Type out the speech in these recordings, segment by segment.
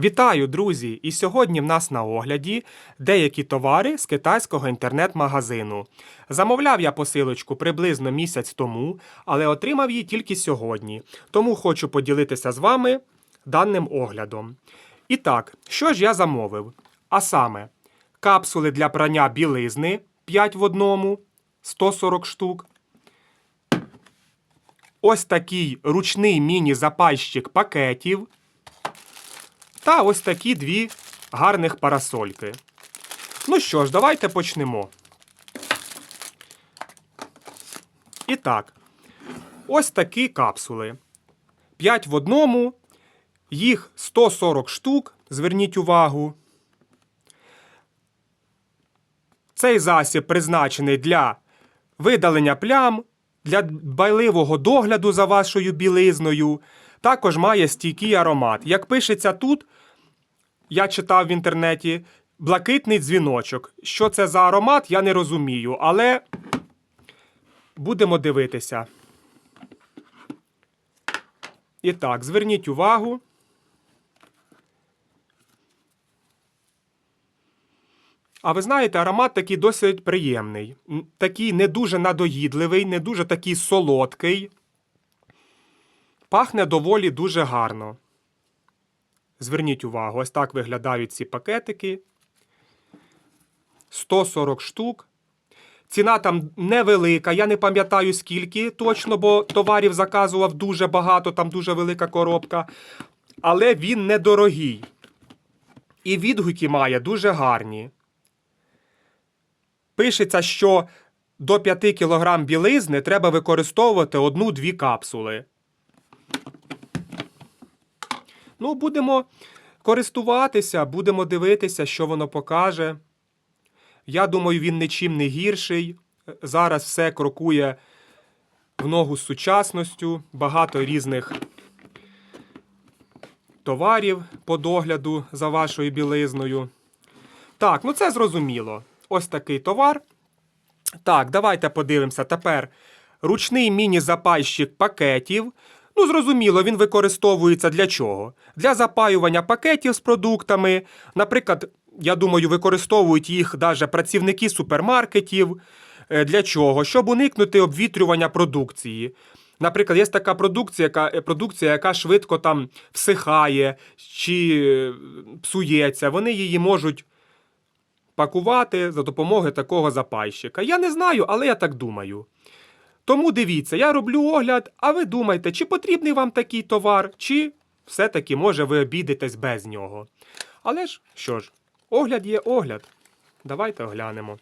Вітаю, друзі! І сьогодні в нас на огляді деякі товари з китайського інтернет-магазину. Замовляв я посилочку приблизно місяць тому, але отримав її тільки сьогодні. Тому хочу поділитися з вами даним оглядом. І так, що ж я замовив? А саме, капсули для прання білизни 5 в одному, 140 штук. Ось такий ручний міні-запальщик пакетів. Та ось такі дві гарних парасольки. Ну що ж, давайте почнемо. І так, ось такі капсули. 5 в одному, їх 140 штук. Зверніть увагу. Цей засіб призначений для видалення плям, для дбайливого догляду за вашою білизною. Також має стійкий аромат. Як пишеться тут, я читав в інтернеті блакитний дзвіночок. Що це за аромат, я не розумію, але будемо дивитися. І так, зверніть увагу. А ви знаєте, аромат такий досить приємний. Такий не дуже надоїдливий, не дуже такий солодкий. Пахне доволі дуже гарно. Зверніть увагу, ось так виглядають ці пакетики. 140 штук. Ціна там невелика, я не пам'ятаю скільки точно, бо товарів заказував дуже багато, там дуже велика коробка. Але він недорогий. І відгуки має дуже гарні. Пишеться, що до 5 кг білизни треба використовувати одну-дві капсули. Ну, будемо користуватися, будемо дивитися, що воно покаже. Я думаю, він нічим не гірший. Зараз все крокує в ногу з сучасністю, багато різних товарів по догляду за вашою білизною. Так, ну це зрозуміло. Ось такий товар. Так, давайте подивимося. Тепер ручний міні-запайщик пакетів. Ну, зрозуміло, він використовується для чого? Для запаювання пакетів з продуктами. Наприклад, я думаю, використовують їх навіть працівники супермаркетів. Е, Для чого? Щоб уникнути обвітрювання продукції. Наприклад, є така продукція, яка, е, продукція, яка швидко там всихає чи е, псується. Вони її можуть пакувати за допомогою такого запайщика. Я не знаю, але я так думаю. Тому дивіться, я роблю огляд, а ви думайте, чи потрібний вам такий товар, чи все-таки може ви обійдетесь без нього. Але ж що ж, огляд є огляд. Давайте оглянемо.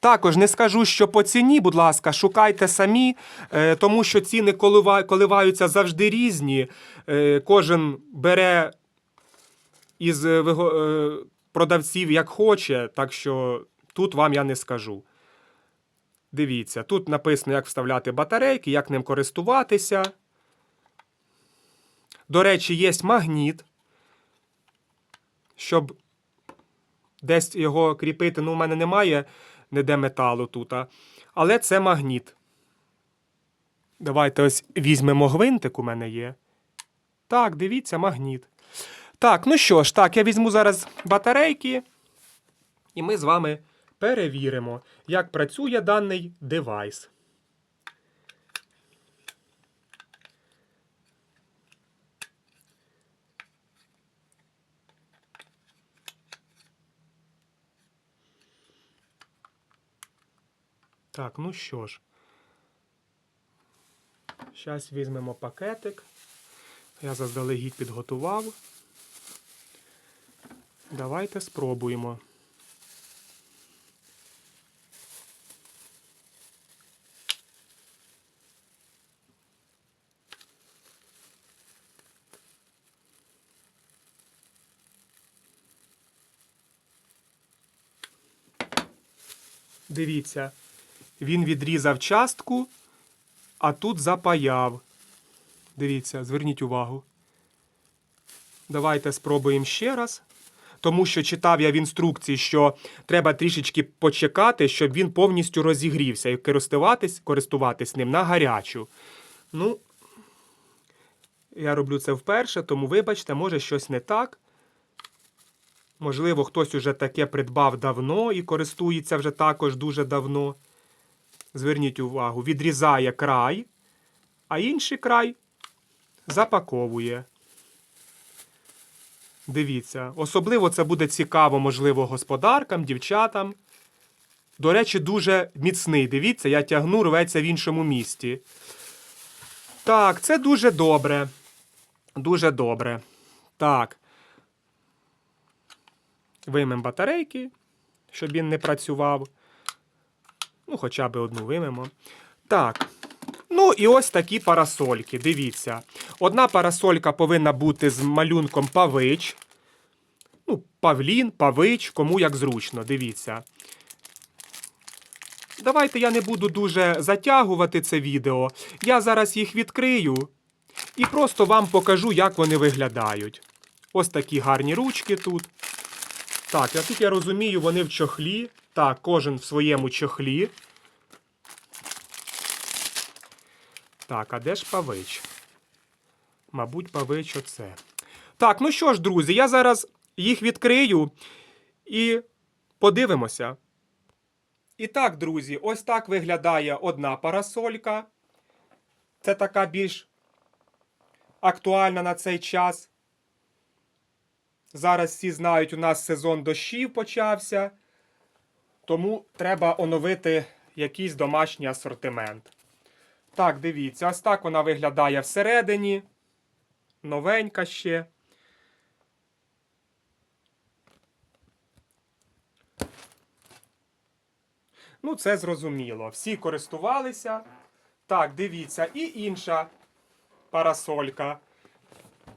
Також не скажу, що по ціні, будь ласка, шукайте самі, е, тому що ціни коливаються завжди різні. Е, Кожен бере із е, продавців як хоче, так що тут вам я не скажу. Дивіться, тут написано, як вставляти батарейки, як ним користуватися. До речі, є магніт, щоб десь його кріпити. Ну, у мене немає ніде металу тут. Але це магніт. Давайте ось візьмемо гвинтик, у мене є. Так, дивіться, магніт. Так, ну що ж, так, я візьму зараз батарейки, і ми з вами перевіримо, як працює даний девайс. Так, ну що ж. Зараз візьмемо пакетик. Я заздалегідь підготував. Давайте спробуємо. Дивіться, він відрізав частку, а тут запаяв. Дивіться, зверніть увагу. Давайте спробуємо ще раз. Тому що читав я в інструкції, що треба трішечки почекати, щоб він повністю розігрівся і користуватись, користуватись ним на гарячу. Ну, Я роблю це вперше, тому вибачте, може щось не так. Можливо, хтось уже таке придбав давно і користується вже також дуже давно. Зверніть увагу, відрізає край, а інший край запаковує. Дивіться, особливо це буде цікаво, можливо, господаркам, дівчатам. До речі, дуже міцний. Дивіться, я тягну, рветься в іншому місті. Так, це дуже добре. Дуже добре. Так. Виймемо батарейки, щоб він не працював. Ну, хоча б одну виймемо. Так. Ну, і ось такі парасольки. Дивіться. Одна парасолька повинна бути з малюнком павич. Ну, павлін, павич, кому як зручно. Дивіться. Давайте я не буду дуже затягувати це відео. Я зараз їх відкрию і просто вам покажу, як вони виглядають. Ось такі гарні ручки тут. Так, тут я розумію, вони в чохлі. Так, кожен в своєму чохлі. Так, а де ж павич? Мабуть, павич оце. Так, ну що ж, друзі, я зараз їх відкрию і подивимося. І так, друзі, ось так виглядає одна парасолька. Це така більш актуальна на цей час. Зараз всі знають, у нас сезон дощів почався, тому треба оновити якийсь домашній асортимент. Так, дивіться, ось так вона виглядає всередині. Новенька ще. Ну, це зрозуміло. Всі користувалися. Так, дивіться, і інша парасолька.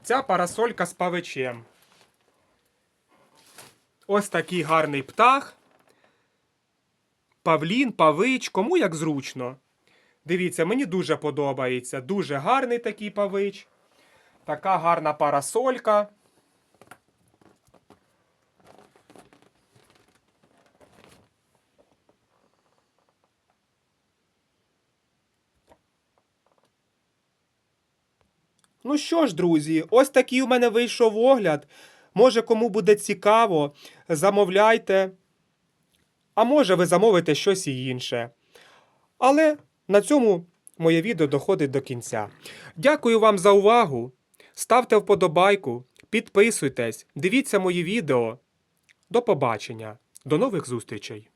Ця парасолька з павичем. Ось такий гарний птах. Павлін, павич, кому як зручно. Дивіться, мені дуже подобається. Дуже гарний такий павич. Така гарна парасолька. Ну що ж, друзі, ось такий у мене вийшов огляд. Може, кому буде цікаво, замовляйте. А може, ви замовите щось і інше. Але на цьому моє відео доходить до кінця. Дякую вам за увагу. Ставте вподобайку, підписуйтесь, дивіться мої відео. До побачення, до нових зустрічей!